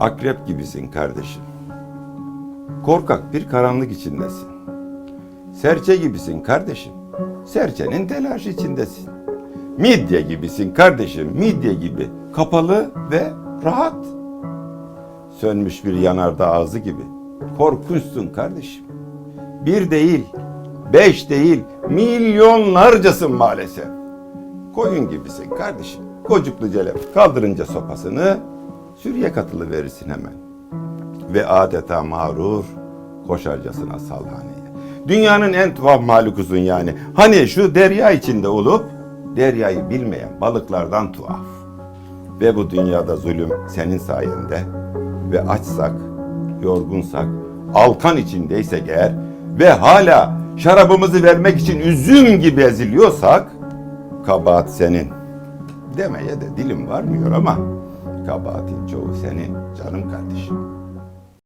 Akrep gibisin kardeşim. Korkak bir karanlık içindesin. Serçe gibisin kardeşim. Serçenin telaş içindesin. Midye gibisin kardeşim, midye gibi. Kapalı ve rahat. Sönmüş bir yanardağ ağzı gibi. Korkunçsun kardeşim. Bir değil, beş değil, milyonlarcasın maalesef. Koyun gibisin kardeşim. Kocuklu celep kaldırınca sopasını sürüye katılı verirsin hemen. Ve adeta mağrur koşarcasına salhaneye. Dünyanın en tuhaf mahlukusun yani. Hani şu derya içinde olup deryayı bilmeyen balıklardan tuhaf. Ve bu dünyada zulüm senin sayende ve açsak, yorgunsak, alkan içindeysek eğer ve hala şarabımızı vermek için üzüm gibi eziliyorsak kabahat senin. Demeye de dilim varmıyor ama kabahatin çoğu senin canım kardeşim.